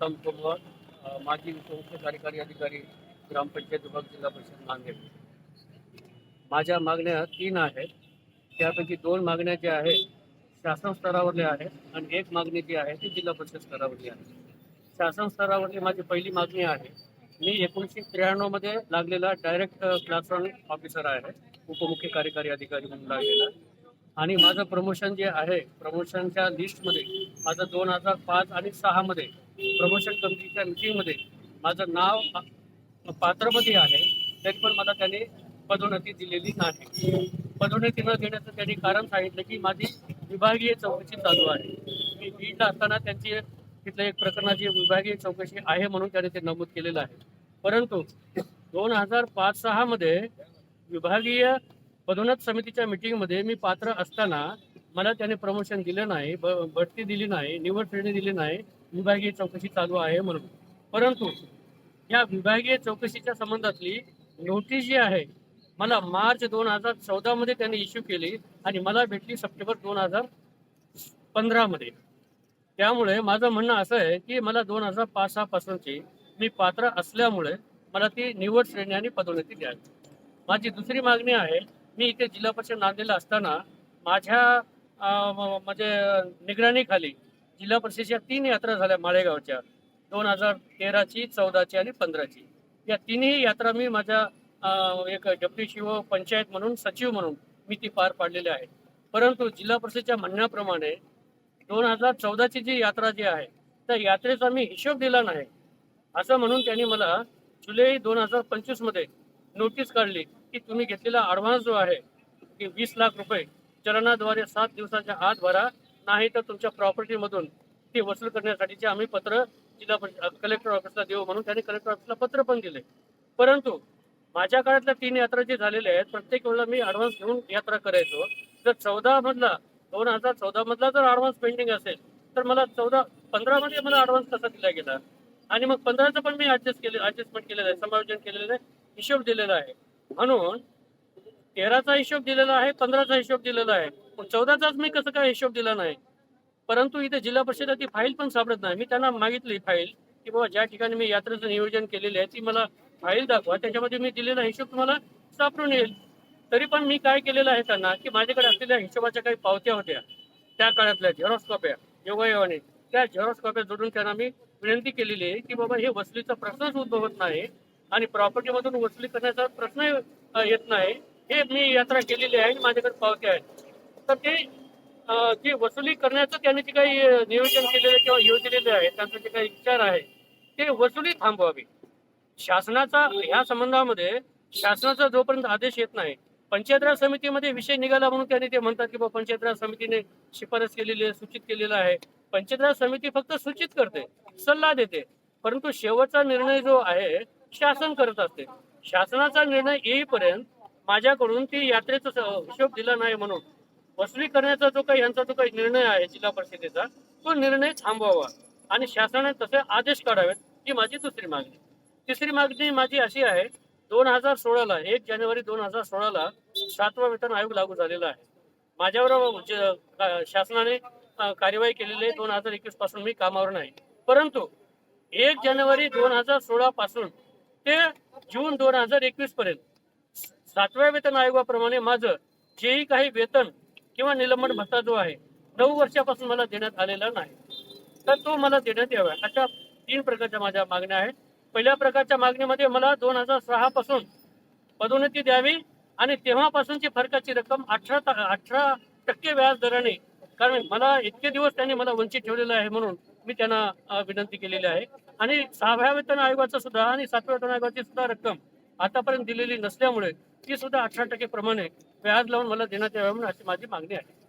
उत्तम कुमार माजी उपमुख्य कार्यकारी अधिकारी ग्रामपंचायत विभाग जिल्हा परिषद नांदेड. माझ्या मागण्या तीन आहेत. त्यापैकी दोन मागण्या ज्या आहेत शासन स्तरावरल्या आहेत आणि एक मागणी जी आहे ती जिल्हा परिषद स्तरावरली आहे. शासन स्तरावरली माझी पहिली मागणी आहे मी एकोणीसशे त्र्याण्णवमध्ये लागलेला डायरेक्ट क्लासरूम ऑफिसर आहे उपमुख्य कार्यकारी अधिकारी म्हणून लागलेला. आणि माझं प्रमोशन जे आहे प्रमोशनच्या लिस्टमध्ये माझं दोन हजार पाच आणि सहामध्ये प्रमोशन कमिटीच्या मिटिंगमध्ये माझं नाव पात्रमध्ये पात्रपती आहे. तरी पण मला त्याने पदोन्नती दिलेली नाही. पदोन्नती न देण्याचं त्यांनी कारण सांगितलं की माझी विभागीय चौकशी चालू आहे. मी बीडला असताना त्यांची तिथल्या एक प्रकरणाची विभागीय चौकशी आहे म्हणून त्याने ते नमूद केलेलं आहे. परंतु दोन हजार पाच सहामध्ये विभागीय पदोन्नत समितीच्या मिटिंगमध्ये मी पात्र असताना मला त्याने प्रमोशन दिलं नाही ब- बढती दिली नाही निवड श्रेणी दिली नाही. विभागीय चौकशी चालू आहे म्हणून. परंतु या विभागीय चौकशीच्या संबंधातली नोटीस जी आहे मला मार्च दोन हजार चौदामध्ये त्यांनी इश्यू केली आणि मला भेटली सप्टेंबर दोन हजार पंधरामध्ये त्यामुळे माझं म्हणणं असं आहे की मला दोन हजार पाच सहापासूनची मी पात्र असल्यामुळे मला ती निवड श्रेणी आणि पदोन्नती द्यावी माझी दुसरी मागणी आहे मी इथे जिल्हा परिषद नांदेडला असताना माझ्या म्हणजे निगराणीखाली जिल्हा परिषदेच्या तीन यात्रा झाल्या माळेगावच्या. दोन हजार तेराची चौदाची आणि पंधराची. या तिन्ही यात्रा मी माझ्या एक डब्ल्यू सी ओ पंचायत म्हणून सचिव म्हणून मी ती पार पाडलेली आहे. परंतु जिल्हा परिषदेच्या म्हणण्याप्रमाणे दोन हजार चौदाची जी यात्रा जी आहे त्या यात्रेचा मी हिशोब दिला नाही. असं म्हणून त्यांनी मला जुलै दोन हजार पंचवीसमध्ये नोटीस काढली की तुम्ही घेतलेला अडव्हान्स जो आहे की वीस लाख रुपये चलनाद्वारे सात दिवसाच्या आत भरा नाही तर तुमच्या प्रॉपर्टीमधून ते वसूल करण्यासाठीचे आम्ही पत्र जिल्हा कलेक्टर ऑफिसला देऊ म्हणून त्यांनी कलेक्टर ऑफिसला पत्र पण दिले. परंतु माझ्या काळातल्या तीन यात्रा जे झालेल्या आहेत प्रत्येक वेळेला मी ॲडव्हान्स घेऊन यात्रा करायचो. जर चौदा मधला दोन हजार चौदा मधला जर ॲडव्हान्स पेंडिंग असेल तर मला चौदा पंधरा मध्ये मला ॲडव्हान्स कसा दिला गेला. आणि मग पंधराचं पण मी ॲडजस्ट केले ॲडजस्टमेंट केलेलं आहे समायोजन केलेलं आहे हिशोब दिलेला आहे. म्हणून तेराचा हिशोब दिलेला आहे पंधराचा हिशोब दिलेला आहे. चौदाचाच मी कसं काय हिशोब दिला नाही. परंतु इथे जिल्हा परिषदेला ती फाईल पण सापडत नाही. मी त्यांना मागितली फाईल की बाबा ज्या ठिकाणी मी यात्रेचं नियोजन केलेलं आहे ती मला फाईल दाखवा. त्याच्यामध्ये मी दिलेला हिशोब तुम्हाला सापडून येईल. तरी पण मी काय केलेलं आहे त्यांना की माझ्याकडे असलेल्या हिशोबाच्या काही पावत्या होत्या. त्या काळातल्या झेरॉक्स कॉप्या योगायोगाने त्या झेरॉक्स कॉप्या जोडून त्यांना मी विनंती केलेली आहे की बाबा हे वसलीचा प्रश्नच उद्भवत नाही आणि प्रॉपर्टीमधून वसुली करण्याचा प्रश्न येत नाही. हे मी यात्रा केलेली आहे आणि माझ्याकडे पावत्या आहेत. तर ते जी वसुली करण्याचं त्यांनी जे काही नियोजन केलेलं किंवा योजलेलं आहे त्यांचा जे काही विचार आहे ते वसुली थांबवावी. शासनाचा ह्या संबंधामध्ये शासनाचा जोपर्यंत आदेश येत नाही पंचायत राज समितीमध्ये विषय निघाला म्हणून त्यांनी ते म्हणतात की बाबा पंचायत राज समितीने शिफारस केलेली आहे सूचित केलेलं आहे. पंचायत राज समिती फक्त सूचित करते सल्ला देते परंतु शेवटचा निर्णय जो आहे शासन करत असते. शासनाचा निर्णय येईपर्यंत माझ्याकडून ती यात्रेचा हिशोब दिला नाही म्हणून वसुली करण्याचा जो काही यांचा जो काही निर्णय आहे जिल्हा परिषदेचा तो निर्णय थांबवावा. आणि शासनाने तसे आदेश काढावेत ही माझी दुसरी मागणी. तिसरी मागणी माझी अशी आहे दोन हजार सोळाला एक जानेवारी दोन हजार सोळाला सातवा वेतन आयोग लागू झालेला आहे. माझ्यावर म्हणजे, शासनाने कार्यवाही केलेली आहे दोन हजार एकवीसपासून मी कामावर नाही. परंतु एक जानेवारी दोन हजार सोळा पासून ते जून दोन हजार एकवीस पर्यंत सातव्या वेतन आयोगाप्रमाणे माझं जेही काही वेतन किंवा निलंबन भत्ता जो आहे नऊ वर्षापासून मला देण्यात आलेला नाही. तर तो मला देण्यात यावा. अशा तीन प्रकारच्या माझ्या मागण्या आहेत. पहिल्या प्रकारच्या मागणीमध्ये मला दोन हजार सहा पासून पदोन्नती द्यावी आणि तेव्हापासूनची फरकाची रक्कम अठरा अठरा टक्के व्याज दराने कारण मला इतके दिवस त्यांनी मला वंचित ठेवलेलं आहे म्हणून मी त्यांना विनंती केलेली आहे. आणि सहाव्या वेतन आयोगाचं सुद्धा आणि सातव्या वेतन आयोगाची सुद्धा रक्कम आतापर्यंत दिलेली नसल्यामुळे ती सुद्धा अठरा टक्के प्रमाणे व्याज लावून मला देण्यात यावी म्हणून अशी माझी मागणी आहे.